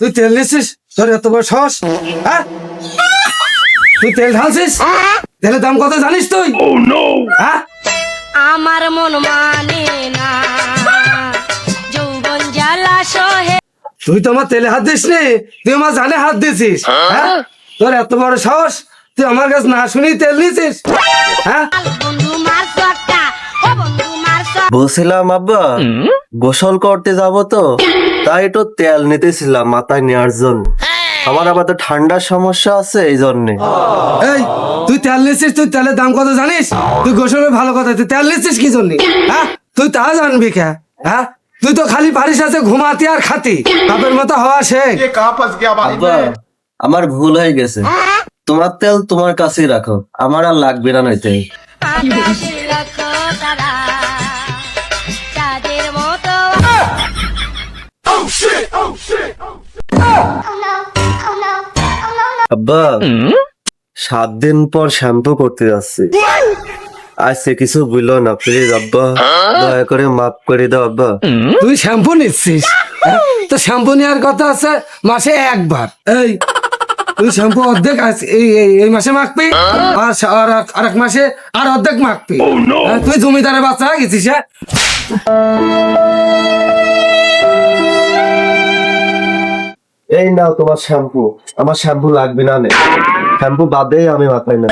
তুই তেল নিছিস তোর এত বড় সাহস? হ্যাঁ? তুই তেল ঢালছিস? তেলের দাম কত জানিস তুই? হ্যাঁ? আমার মন মানে না। যৌবন জ্বালা সহে তুই তো আমার তেলে হাত দিস নি তুই আমার জানে হাত দিছিস হ্যাঁ? তোর এত বড় সাহস তুই আমার কাছে না শুনি তেল নিছিস হ্যাঁ? বন্ধু মার সটটা ও বন্ধু মার সট বলছিলাম আব্বা গোসল করতে যাব তো। তাই একটু তেল নিতেছিলাম মাথায় নেওয়ার জন্য। আমার আবার তো ঠান্ডার সমস্যা আছে এই জন্যে। এই তুই তেল নিচ্ছিস তুই তেলের দাম কত জানিস? তুই গোসলে ভালো কথা তুই তেল নিচ্ছিস কি জন্য? হ্যাঁ? তুই তা জানবি কে? হ্যাঁ? তুই তো খালি পারিস আছে ঘুমাতি আর খাতি। বাপের মতো হওয়া শেখ আব্বা আমার ভুল হয়ে গেছে। তোমার তেল তোমার কাছেই রাখো। আমার আর লাগবে না নইতে আকাশ রাখো তারা চাঁদের আব্বা সাত দিন পর শ্যাম্পু করতে যাচ্ছি। আজকে কিছু বুঝলো না প্লিজ আব্বা। দয়া করে মাফ করে দাও আব্বা। তুই শ্যাম্পু নিচ্ছিস? হ্যাঁ? তো শ্যাম্পু নেওয়ার কথা আছে মাসে একবার। এই তুই শ্যাম্পু অর্ধেক আজ- এই এই- এই মাসে মাখবি আর সা- আর এক- আর এক মাসে আর অর্ধেক মাখবি। হ্যাঁ, তুই জমিদারের বাচ্চা হয়ে গেছিস হ্যাঁ? এই নাও তোমার শ্যাম্পু। আমার শ্যাম্পু লাগবে না নে। শ্যাম্পু বাদেই আমি মাথায় না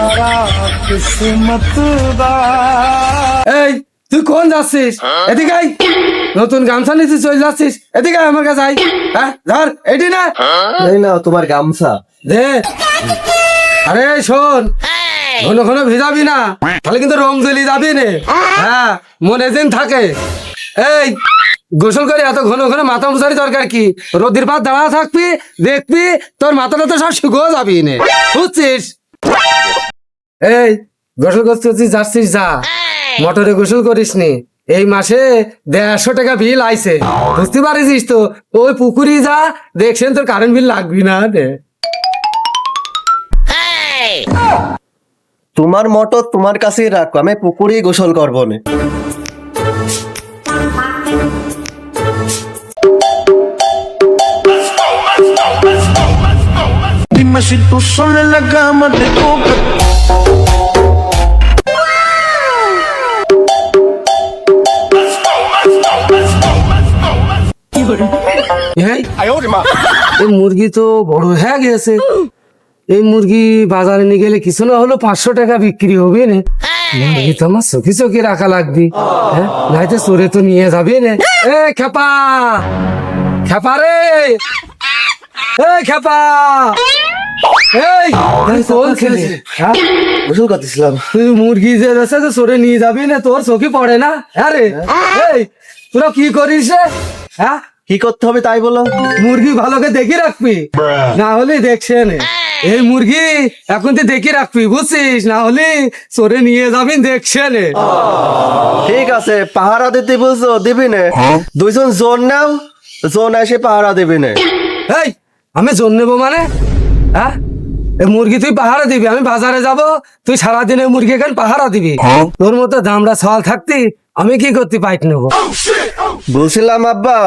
এই তুই কোন যাচ্ছিস? এদিকে আয়। নতুন গামছা নিতে চলে যাচ্ছিস। এদিকে আমার কাছে আয়। হ্যাঁ ধর এটি না। এই নাও তোমার গামছা। দে। আরে শোন। ঘন ঘন ভিজাবি না। তাহলে কিন্তু রং জ্বলি যাবি নে। হ্যাঁ মনে যেন থাকে। এই, গোসল করে, এত ঘন ঘন মাথা মুছারি দরকার কি? রোদির পাত দাঁড়া থাকবি, দেখবি, তোর মাথাটা তো সব শুকিয়ে যাবি নে বুঝছিস? এই, গোসল করতে যাচ্ছিস যা। মোটরে গোসল করিস নি এই মাসে দেড়শো টাকা বিল আইছে। বুঝতে পারিস তো? ওই পুকুরি যা, দেখছেন তোর কারেন্ট বিল লাগবি না রে। তোমার মোটর তোমার কাছেই রাখো আমি পুকুরেই গোসল করব না। Dime si tú sola en la cama te toca. এই এই মুরগি তো বড় হয়ে গেছে এই মুরগি বাজারে নিয়ে গেলে কিছু না হলো পাঁচশো টাকা বিক্রি হবে না মুরগি তো আমার চোখে চোখে রাখা লাগবে হ্যাঁ নাইতে চোরে তো নিয়ে যাবে না এ খেপা খেপা রে এ খেপা এই এই তোর খেলে হ্যাঁ? গোসল করতেছিলাম তুই মুরগি যে আছে তো সরে নিয়ে যাবি না তোর চোখে পড়ে না? আরে এই তোরা কি করিস হ্যাঁ? কি করতে হবে তাই বলো। মুরগি ভালোকে দেখে রাখবি। না হলে দেখছে নে। এই মুরগি এখন তুই দেখে রাখবি বুঝছিস? না হলে সরে নিয়ে যাবি দেখছে। ঠিক আছে পাহারা দিতে বুঝছ দিবি না? দুইজন জোর নাও জোন এসে পাহারা দিবি না। এই আমি জোর নেব মানে? হ্যাঁ? মুরগি তুই পাহারা দিবি আমি বাজারে যাব তুই সারাদিনে মুরগি এখানে পাহারা দিবি? তোর মতো দামড়া সওয়াল থাকতি আমি কি করতে পাইট নেব? বলছিলাম আব্বা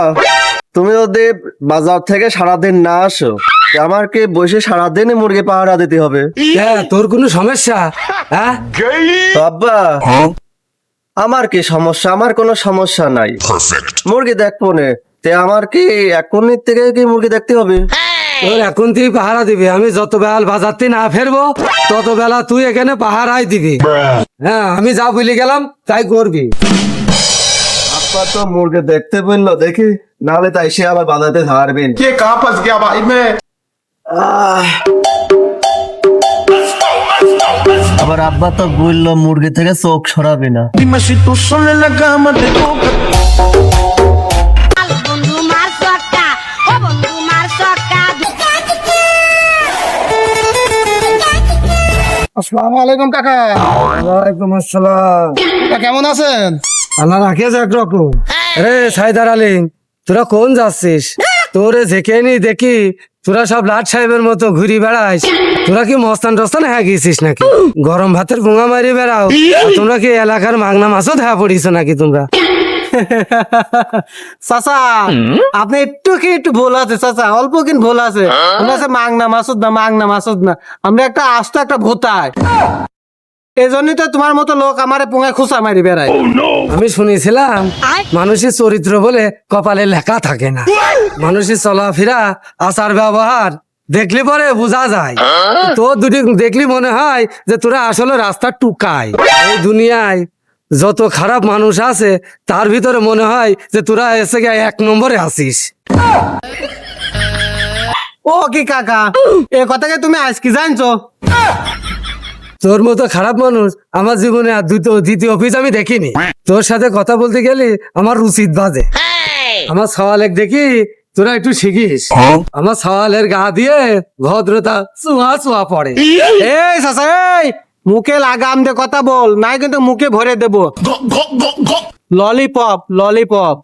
তুমি যদি বাজার থেকে সারাদিন না আসো তা আমার কি বসে সারাদিন মুরগি পাহারা দিতে হবে? হ্যাঁ তোর কোনো সমস্যা? হ্যাঁ? আব্বা আমার কি সমস্যা? আমার কোনো সমস্যা নাই। মুরগি দেখব নে তে আমার কি এখনই থেকে কি মুরগি দেখতে হবে? তোর এখন তুই পাহারা দিবি আমি যত বেলাল বাজারতে না ফেরবো তত বেলা তুই এখানে পাহারাই দিবি। হ্যাঁ আমি যা বলে গেলাম তাই করবি। আপা তো মুরগে দেখতে বলল দেখি নাহলে তাই সে আবার বাজাতে ধারবেন কে কাপাস গিয়া ভাই মে আবার আব্বা তো বলল মুরগি থেকে চোখ সরাবে না। আসসালামু আলাইকুম কাকা। ওয়ালাইকুম আসসালাম। কাকা কেমন আছেন? আল্লাহ একরকম। রে সাইদার আলী তোরা কোন যাচ্ছিস? তোরে ঝেঁকে নি দেখি তোরা সব লাট সাহেবের মতো ঘুরি বেড়াইস। তোরা কি মস্তান টস্তান হ্যাঁ গেছিস নাকি? গরম ভাতের ভুঙা মারি বেড়াও। তোমরা কি এলাকার মাগনা মাছও দেখা পড়িস নাকি তোমরা? চাচা আপনি একটু কি একটু ভুল আছে চাচা? অল্প কিন ভুল আছে। আমরা আছে মাংনা মাসুদ না মাংনা মাসুদ না। আমরা একটা আস্ত একটা ভূতায় এই জন্যই তো তোমার মতো লোক আমারে পুঙায় খুসা মারি বেড়ায়। আমি শুনেছিলাম মানুষের চরিত্র বলে কপালে লেখা থাকে না। মানুষের চলাফেরা আচার ব্যবহার দেখলে পরে বোঝা যায়। তোর দুটি দেখলি মনে হয় যে তোরা আসলে রাস্তা টুকায় এই দুনিয়ায় যত খারাপ মানুষ আছে তার ভিতরে মনে হয় যে তোরা এসে গিয়ে এক নম্বরে আসিস ও কি কাকা এ কথাকে তুমি আজ কি জানছো তোর মতো খারাপ মানুষ আমার জীবনে আর দ্বিতীয় দ্বিতীয় অফিস আমি দেখিনি তোর সাথে কথা বলতে গেলে আমার রুচিত বাজে আমার সওয়ালেক দেখি তোরা একটু শিখিস আমার সওয়ালের গা দিয়ে ভদ্রতা চুয়া চুয়া পড়ে এই এই মুখে লাগাম দে কথা বল, নাই কিন্তু মুখে ভরে দেব। Lollipop lollipop.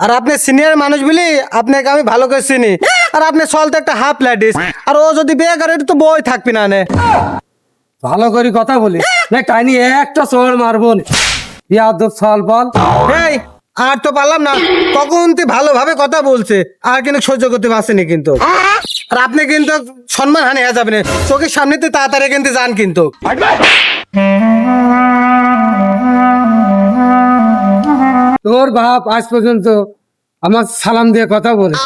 আর আপনি সিনিয়র মানুষ বলি, আপনাকে আমি ভালো করে চিনি। আর আপনি চলতে একটা হাফ লেডিস আর ও যদি বিয়ে করে তো বই থাকবি না নে। ভালো করে কথা বলি। না টাইনি, একটা চড় মারবো ইয়াদব সল বল। এই আর তো পারলাম না। কখন তুই ভালোভাবে কথা বলছে, আর কিন্তু সহ্য করতে পারছেনি কিন্তু। আর আপনি কিন্তু সম্মান হানি হয়ে যাবেন। চোখের সামনে তুই তাড়াতাড়ি কিন্তু যান কিন্তু। তোর বাপ আজ পর্যন্ত আমার সালাম দিয়ে কথা বলে।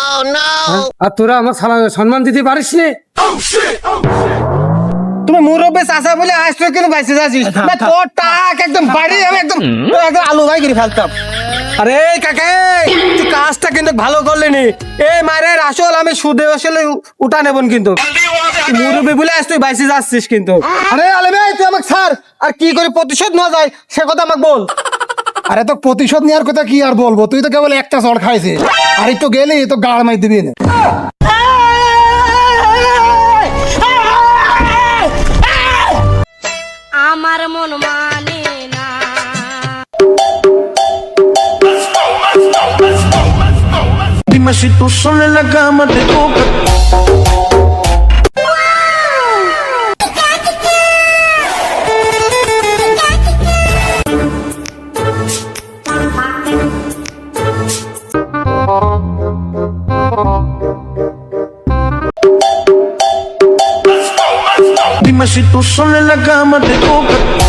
হ্যাঁ? আর তোরা আমার সালাম সম্মান দিতে পারিস নি? তুমি মুরব্বী চাষা বলে আজ তুই কিন্তু বাইসে যাচ্ছিস। তোর টাক একদম বাড়ি আমি একদম একদম আলু ভাই করে ফেলতাম। আরে কাকা তুই কাজটা কিন্তু ভালো করলি নি এই মায়ের আসল আমি সুদে আসলে উঠা নেবন কিন্তু। মুরব্বী বলে আজ তুই বাইসে যাচ্ছিস কিন্তু। আরে আলে ভাই তুই আমাকে ছাড়। আর কি করে প্রতিশোধ নেওয়া যায়, সে কথা আমাকে বল। আরে তো প্রতিশোধ নেওয়ার কথা কি আর বলব? তুই তো কেবল একটা চড় খাইছিস। আর তো গেলি, তো গাড় মাই দিবি আমার মন মানে Dime si tú solo en la cama te toca. Dime si tú solo en la cama te toca.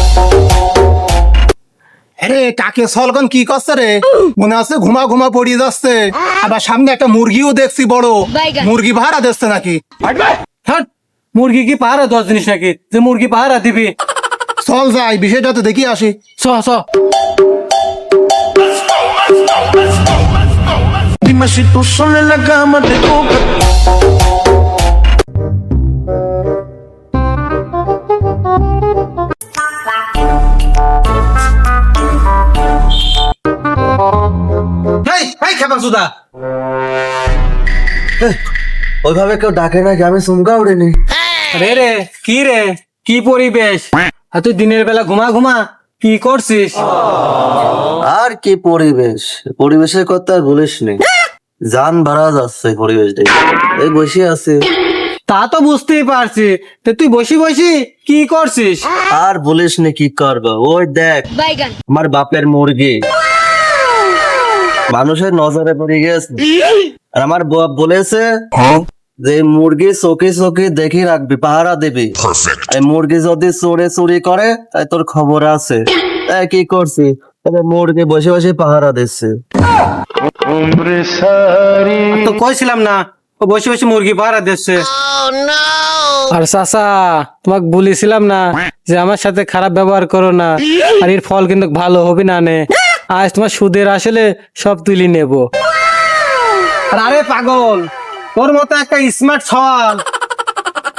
আরে কাকে সলগন কি করছে রে? মনে আছে ঘুমা ঘুমা পড়িয়ে যাচ্ছে। আবার সামনে একটা মুরগিও দেখছি বড়। মুরগি ভাড়া দিচ্ছে নাকি? মুরগি কি পাহারা দশ জিনিস নাকি? যে মুরগি পাহারা দিবি। চল যাই বিষয়টা তো দেখি আসি। চ চ। Dime si tú solo en la cama te toca. ওইভাবে কেউ ডাকে আমি চুমকা উড়িনি। রে রে কি রে? কি পরিবেশ? আর তুই দিনের বেলা ঘুমা ঘুমা কি করছিস? আর কি পরিবেশ? পরিবেশের কথা আর বলিস নি। জান ভাড়া যাচ্ছে পরিবেশ দেখে এই বসে আছে। তা তো বুঝতেই পারছি। তো তুই বসি বসি কি করছিস? আর বলিস নি কি করব? ওই দেখ আমার বাপের মুরগি। মানুষের নজরে পড়ে গেছে আর আমার বাপ বলেছে যে মুরগি চোখে চোখে দেখে রাখবি পাহারা দিবি। মুরগি যদি চোরে চুরি করে তাই তোর খবর আছে। তাই কি করছি? মুরগি বসে বসে পাহারা দিচ্ছে। তো কইছিলাম না ও বসে বসে মুরগি পাহারা দিচ্ছে। আর চাচা তোমাকে বলেছিলাম না যে আমার সাথে খারাপ ব্যবহার করো না। আর এর ফল কিন্তু ভালো হবে না নে। আজ তোমার সুদের আসলে সব তুলি নেব। আরে পাগল তোর মতো একটা স্মার্ট সওয়াল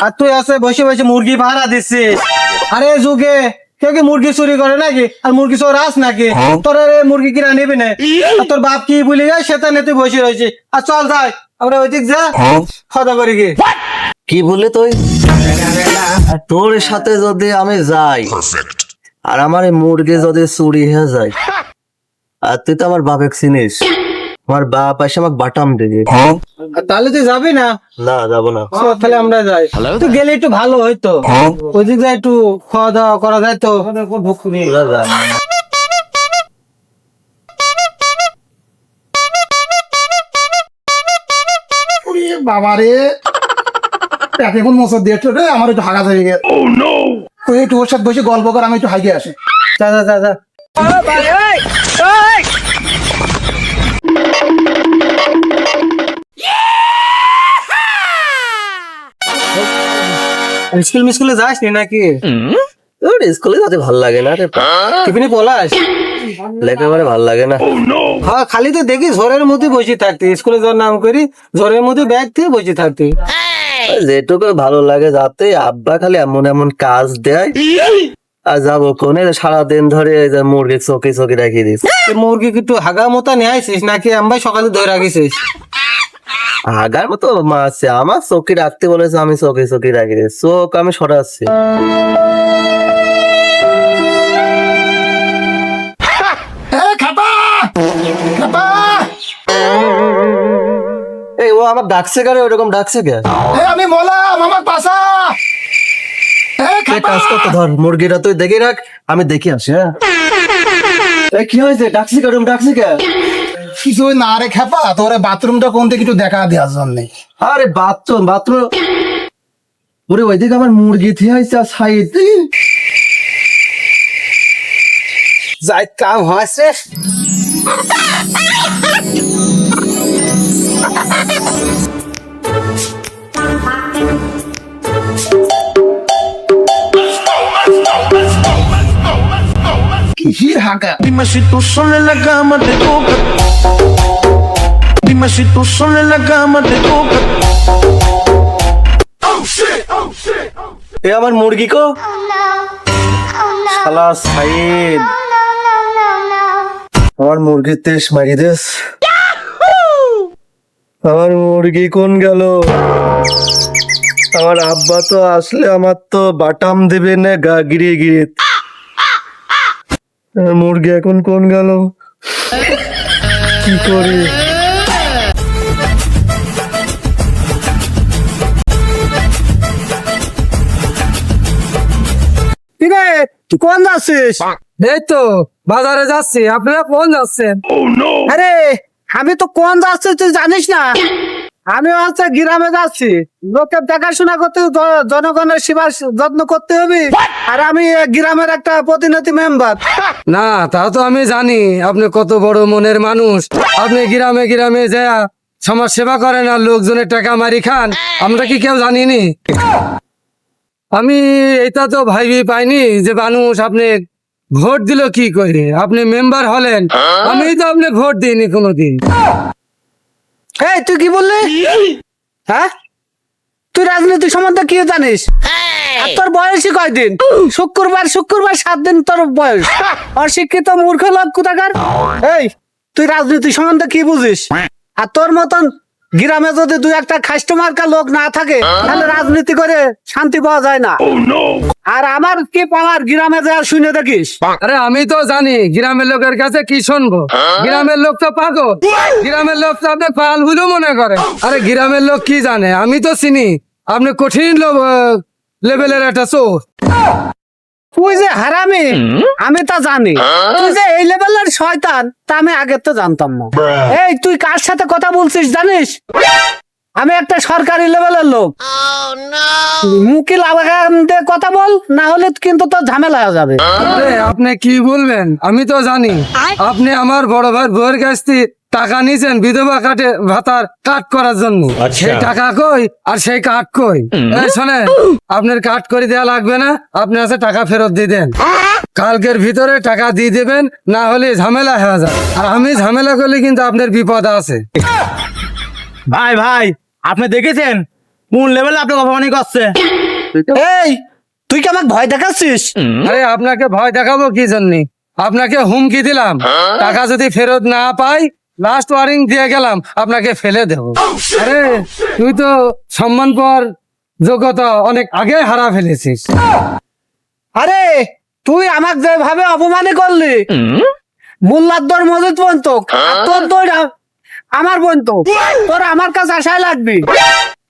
আর তুই আছে বসে বসে মুরগি পাহারা দিচ্ছিস। আরে যুগে কেউ কি মুরগি চুরি করে নাকি? আর মুরগি চোর আস নাকি? তোর মুরগি কিনা নিবি না। আর তোর বাপ কি বলি যায় সেটা নিয়ে তুই বসে রয়েছি আর চল যাই আমরা ওইদিক যা। খাওয়া করি কি কি বললি তুই? তোর সাথে যদি আমি যাই আর আমার এই মুরগি যদি চুরি হয়ে যায় আর তুই তো আমার বাপেক চিনিস। আমার বাপ এসে আমাকে বাটাম দেবে। তাহলে তুই যাবি না? না যাব না। তাহলে আমরা যাই। তুই গেলে একটু ভালো হইতো। ওইদিক যায় একটু খাওয়া দাওয়া করা যায় তো। ভোগ করি তোরা যা। ওরে বাবা রে। পেটে কোন মোচর দিয়েছ রে? আমার একটু হাগা হয়ে গেছে। তুই একটু ওর সাথে বসে গল্প কর আমি একটু হাইকে আসি। যা যা যা যা। স্কুল মিস্কুলে যাস নি নাকি তোর স্কুলে যেতে ভালো লাগে না রে টিফিনে পলাস লেখাপড়া ভালো লাগে না। হ্যাঁ খালি তো দেখি ঝড়ের মধ্যে বসে থাকতি। স্কুলে যাওয়ার নাম করি ঝড়ের মধ্যে ব্যাগ দিয়ে বসে থাকতি। যেটুকু ভালো লাগে যাতে আব্বা খালি এমন এমন কাজ দেয়। আর যাব কোনে? সারাদিন ধরে এই যে মুরগি চকি চকি রাখি দিস। মুরগি কি একটু হাগা মতো নিয়ে আইসিস নাকি আমি সকালে ধরে রাখিস আগার মতো আমার চকি রাখতে বলেছে আমি চকি চকি রাখি দিস চোখ আমি সরাচ্ছি। এই ও আমার ডাকছে কেন? ওরকম ডাকছে কে আমি মলাম আমার পাশা এ তুই খাপা কাজ করতে? ধর মুরগিটা তুই দেখে রাখ আমি দেখি আসি হ্যাঁ? এই কি হয়েছে? ডাকছি কে ওরকম ডাকছি কে? কিছু না রে খাপা তোর বাথরুমটা কোন থেকে একটু দেখা দেওয়ার জন্য। আরে বাথরুম বাথরুম। ওরে ওইদিকে আমার মুরগি থিয়ে আইছে আর সাইড। যাই কাম হয়েছে। কিসির হাঁকা Dime si tú sola en la cama te toca. Dime si tú sola en la cama te toca. এ আমার মুরগি কো? শালা সাইড আমার মুরগির তেস মারি দেস। আমার মুরগি কোন গেল? আমার আব্বা তো আসলে আমার তো বাটাম দেবে না গা গিরিয়ে গিরিয়ে। মুরগি এখন কোন গেল? কি করি? তুই কোন যাচ্ছিস? এই তো বাজারে যাচ্ছি। আপনারা কোন যাচ্ছেন? আরে আমি তো কোন যাচ্ছি তুই জানিস না? আমি হচ্ছে গ্রামে যাচ্ছি। লোকের দেখাশোনা করতে জনগণের সেবা যত্ন করতে হবে। আর আমি গ্রামের একটা প্রতিনিধি মেম্বার না তা তো আমি জানি। আপনি কত বড় মনের মানুষ। আপনি গ্রামে গ্রামে যা সমাজ সেবা করেন আর লোকজনের টাকা মারি খান। আমরা কি কেউ জানিনি? আমি এটা তো ভাইবি পাইনি যে মানুষ আপনি ভোট দিল কি করে? আপনি মেম্বার হলেন। আমি তো আপনি ভোট দিইনি কোনোদিন। এই তুই কি বললি? হ্যাঁ? তুই রাজনীতি সম্বন্ধে কি জানিস? আর তোর বয়সই কয়দিন? শুক্রবার শুক্রবার সাত দিন তোর বয়স। অশিক্ষিত মূর্খ লোক কোথাকার? এই তুই রাজনীতি সম্বন্ধে কি বুঝিস? আর তোর মতন গ্রামে যদি দুই একটা খাস্টমার্কা লোক না থাকে তাহলে রাজনীতি করে শান্তি পাওয়া যায় না। আর আমার কি পাওয়ার? গ্রামে যা শুনে দেখিস। আরে আমি তো জানি গ্রামের লোকের কাছে কি শুনব? গ্রামের লোক তো পাগল। গ্রামের লোক তো আপনি পাল বলেও মনে করে। আরে গ্রামের লোক কি জানে? আমি তো চিনি। আপনি কঠিন লেভেলের একটা চোর। তুই যে হারামি আমি তা জানি। তুই যে এই লেভেলের শয়তান তা আমি আগে তো জানতাম না। এই তুই কার সাথে কথা বলছিস জানিস? আমি একটা সরকারি লেভেলের লোক। মুখে লাগাম দিয়ে কথা বল না হলে কিন্তু তোর ঝামেলা হয়ে যাবে। আপনি কি বলবেন? আমি তো জানি। আপনি আমার বড় ভাই বউয়ের কাছ থেকে টাকা নিয়েছেন বিধবা কাটে ভাতার কাট করার জন্য। সেই টাকা কই আর সেই কাট কই? শোনেন আপনার কাট করে দেওয়া লাগবে না আপনি আছে টাকা ফেরত দিয়ে দেন। কালকের ভিতরে টাকা দিয়ে দেবেন না হলে ঝামেলা হয়ে যায়। আর আমি ঝামেলা করলে কিন্তু আপনার বিপদ আছে। ভাই ভাই আপনি দেখেছেন? কোন লেভেলে আপনি অপমানি করছে? এই তুই কি আমাকে ভয় দেখাচ্ছিস? আরে আপনাকে ভয় দেখাবো কি জন্য? আপনাকে হুমকি দিলাম। টাকা যদি ফেরত না পাই লাস্ট ওয়ারিং দিয়ে গেলাম আপনাকে ফেলে দেব। আরে তুই তো সম্মান পর যোগ্যতা অনেক আগে হারা ফেলেছিস। আরে তুই আমাকে যেভাবে অপমানে করলি মোল্লাদ্দর মজুদ পর্যন্ত আর তোর তোর আমার পর্যন্ত তোর আমার কাছে আশায় লাগবি।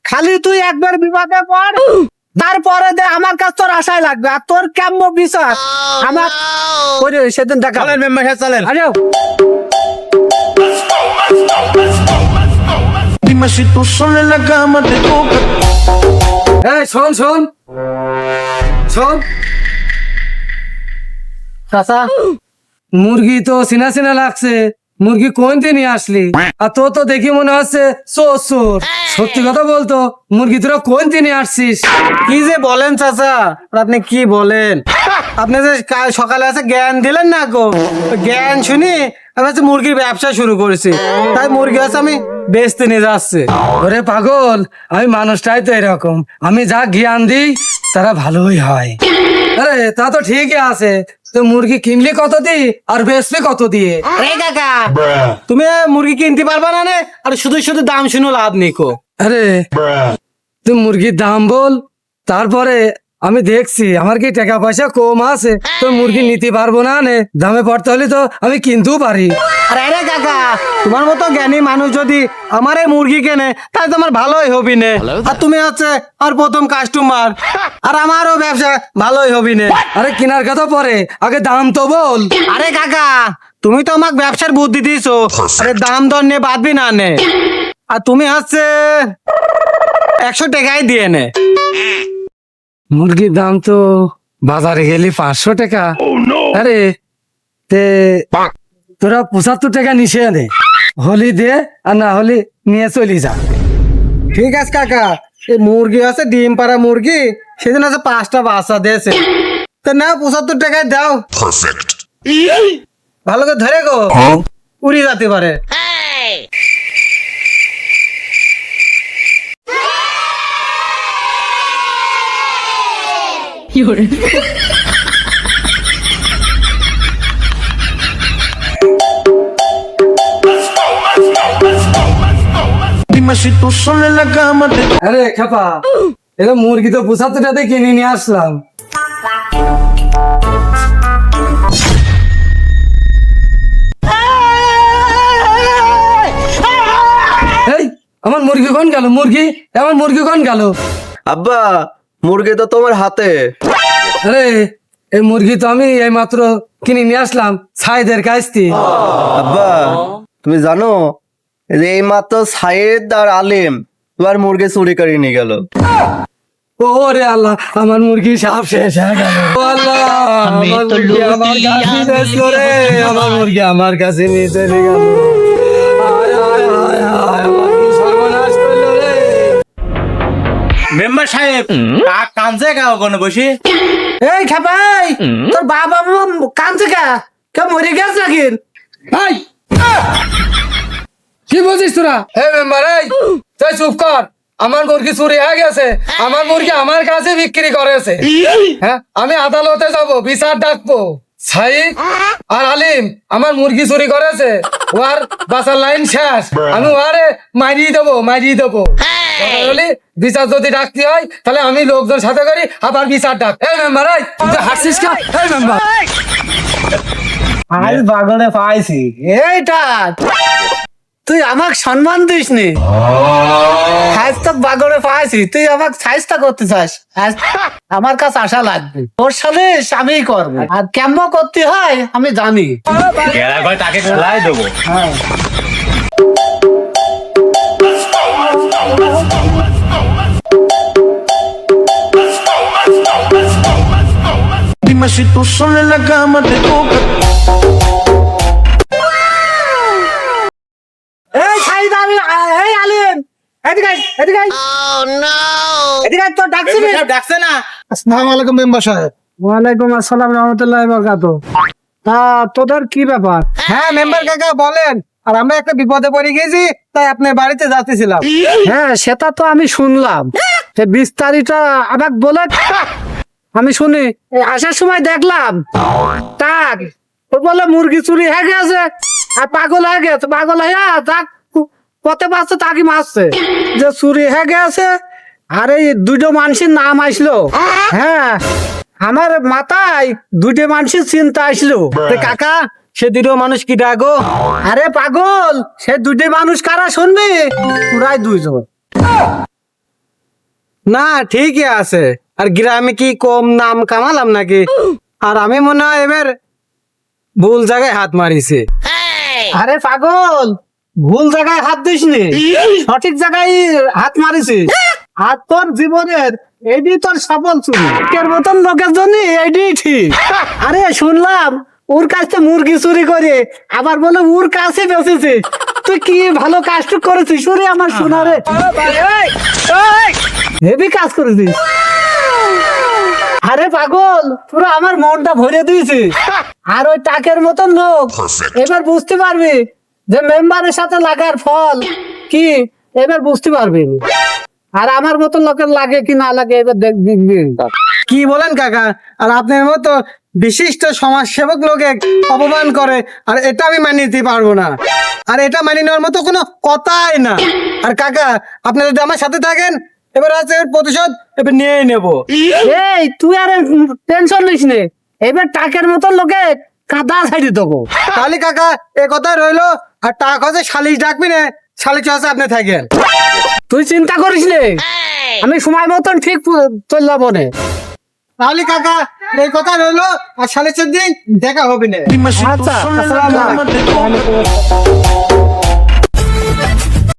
খালি তুই একবার বিপদে পড় তারপরে দে আমার কাছে তোর আশায় লাগবে আর তোর কাম্য বিচার? আমার ওই রে, সেদিন দেখা মেম্বার চলেন। আরে Dime si tú sola en la cama te toca. এই, শোন শোন। শোন। চাচা, মুরগি তো চিনা চিনা লাগছে। মুরগি কোন দিনই আসলি? আর তো তো দেখি মনে হচ্ছে চোর চোর সত্যি কথা বলতো, মুরগি তোরা কোন দিনই আসছিস? কি যে বলেন, চাচা আপনি কি বলেন? আপনি যে সকালে আছে জ্ঞান দিলেন না গো? জ্ঞান শুনি আমি হচ্ছে মুরগির ব্যবসা শুরু করেছি। তাই মুরগি আছে আমি বেচতে নিয়ে যাচ্ছে। ওরে পাগল আমি মানুষটাই তো এরকম। আমি যা জ্ঞান দিই তারা ভালোই হয়। আরে তা তো ঠিকই আছে। তো মুরগি কিনলি কত দি আর বেচবি কত দিয়ে? আরে কাকা। তুমি মুরগি কিনতে পারবা না আর শুধু শুধু দাম শুনো লাভ নেই কো। আরে তুই মুরগির দাম বল তারপরে আমি দেখছি আমার কি টাকা পয়সা কম আছে? তো মুরগি নিতে পারব না নে? দামে পড়তে হলে তো আমি কিনতেও পারি। আরে আরে কাকা তোমার মতো জ্ঞানী মানুষ যদি আমার এই মুরগি কেনে তাহলে তোমার ভালোই হবি নে। আর তুমি হচ্ছে আর প্রথম কাস্টমার আর আমারও ব্যবসা ভালোই হবি নে। আরে কেনার কথা পরে। আগে দাম তো বল। আরে কাকা তুমি তো আমাকে ব্যবসার বুদ্ধি দিয়েছ আরে দাম দর নিয়ে বাদবি না নে। আর তুমি হচ্ছে একশো টাকাই দিয়ে নে। মুরগির দাম তো বাজারে গেলি পাঁচশো টাকা। আরে তে তোরা পঁচাত্তর টাকা নিচে নে হলি দে আর না হলে নিয়ে চলি যা। ঠিক আছে কাকা। এই মুরগি আছে ডিম পাড়া মুরগি। সেদিন আছে পাঁচটা বাচ্চা দিয়েছে। তা না পঁচাত্তর টাকায় দাও। ভালো করে ধরে গো। উড়ি যেতে পারে Dime si tú sola en la cama te toca. আরে খেপা এটা মুরগি তো টাকাতে কিনে নিয়ে আসলাম। আমার মুরগি কোন গেল? মুরগি আমার মুরগি কোন গেল? আব্বা মুরগি তো তোমার হাতে। আরে এই মুরগি তো আমি এই মাত্র কিনে নিয়ে আসলাম ছাইদের কাছ থেকে। আব্বা তুমি জানো যে এই মাত্র সাইদ আর আলিম তোমার মুরগি চুরি করে নিয়ে গেল। ও রে আল্লাহ আমার মুরগি সাপ শেষ হয়ে গেল। আল্লাহ আমার মুরগি আমার কাছে আমার মুরগি আমার কাছে নিয়ে চলে গেল। মেম্বার সাহেব কানছে কা ওখানে বসে? এই খেপাই তোর বাবা কানছে কা কে মরে গেছে নাকি? এই! কি বলছিস তোরা? হে মেম্বার এই তুই চুপ কর। আমার মুরগি চুরি হয়ে গেছে। আমার মুরগি আমার কাছে বিক্রি করেছে। হ্যাঁ আমি আদালতে যাব বিচার ডাকবো। সাইদ আর আলিম আমার মুরগি চুরি করেছে। ওর বাসার লাইন শেষ। আমি ওয়ারে মারিয়ে দেবো মারিয়ে দেবো। বিচার যদি ডাকতে হয় তাহলে আমি লোকজন সাথে করি আবার বিচার ডাক। এই মেম্বার এই। তুই হাসছিস কা এই মেম্বার আজ বাগনে পাইছি। এইটা তুই আমাকে সম্মান দিস নি আজ তো বাগনে পাইছি তুই আমাকে সাইজটা করতে চাস। আজ আমার কাছে আশা লাগবে। তোর সাথে আমি করব। আর কেমন করতে হয় আমি জানি। Dime si tú sola en la cama te toca. এই সাইদ আমি এই আলিম এদিকে আয়, এদিকে আয়। এদিকে আয়, তোর ডাকছি ডাকছে না। আসসালামু আলাইকুম মেম্বার সাহেব ওয়ালাইকুম আসসালাম রহমতুল্লাহ বরকাত তা তোদের কি ব্যাপার? হ্যাঁ মেম্বার কাকা বলেন। আর আমরা একটা বিপদে পড়ে গেছি তাই আপনার বাড়িতে যাচ্ছিলাম। হ্যাঁ সেটা তো আমি শুনলাম। সে বিস্তারিত আমাকে বলে আমি শুনি আসার সময় দেখলাম তাক ও বলে মুরগি চুরি হয়ে গেছে, আর পাগল হয়ে গেছে, পাগল হয়ে তাক পথে পাচ্ছে তাকে মারছে, যে চুরি হয়ে গেছে, আর এই দুটো মানুষের নাম আসলো হ্যাঁ আমার মাথায় দুটো মানুষের চিন্তা আসলো কাকা, সে দুটো মানুষ কি ডাকো? আরে পাগল, সে দুটো মানুষ কারা শুনবি? পুরাই দুইজন। না, ঠিকই আছে। আর গ্রামে কি কম নাম কামালাম নাকি? আর আমি মনে হয় এবার ভুল জায়গায় হাত মারিছে। আরে পাগল, ভুল জায়গায় হাত দিসনি। সঠিক জায়গায় হাত মারিছিস আর তোর জীবনের এটি তোর সফল চুরি এর মতন লোকের জন্য এটি ঠিক। আরে শুনলাম, ওর কাছে মুরগি চুরি করে আবার বলে ওর কাছে বেঁচেছিস তুই কি ভালো কাজটা করেছিস? ওরে আমার সোনারে। হেভি কাজ করেছিস। আরে পাগল পুরো আমার মনটা ভরে দিয়েছিস আর ওই টাকের মতন লোক। এবার বুঝতে পারবি যে মেম্বারের সাথে লাগার ফল কি এবার বুঝতে পারবি। আর আমার মতন লোকের লাগে কি না লাগে এবার দেখ দেখবি। কি বলেন কাকা? আর আপনার মতো বিশিষ্ট সমাজ সেবক লোকে অপমান করে আর এটা আমি মানিয়ে নিতে পারব না। আর এটা মানিয়ে নেওয়ার মতো কোনো কথাই না। আর কাকা আপনি যদি আমার সাথে থাকেন এবার আছে এর প্রতিশোধ এবার নিয়েই নেব। এই তুই আর টেনশন নিস নে। এবার টাকের মতন লোকে কাদা ছাড়ি দেবো। তাহলে কাকা এ কথা রইল আর টাকা হচ্ছে শালিশ ডাকবি না শালিশ হচ্ছে আপনি থাকেন। তুই চিন্তা করিস নে। আমি সময় মতন ঠিক চলে যাব নে। তাহলে কাকা এই কথা রইল। আর সাড়ে চার দিন দেখা হবে না। আচ্ছা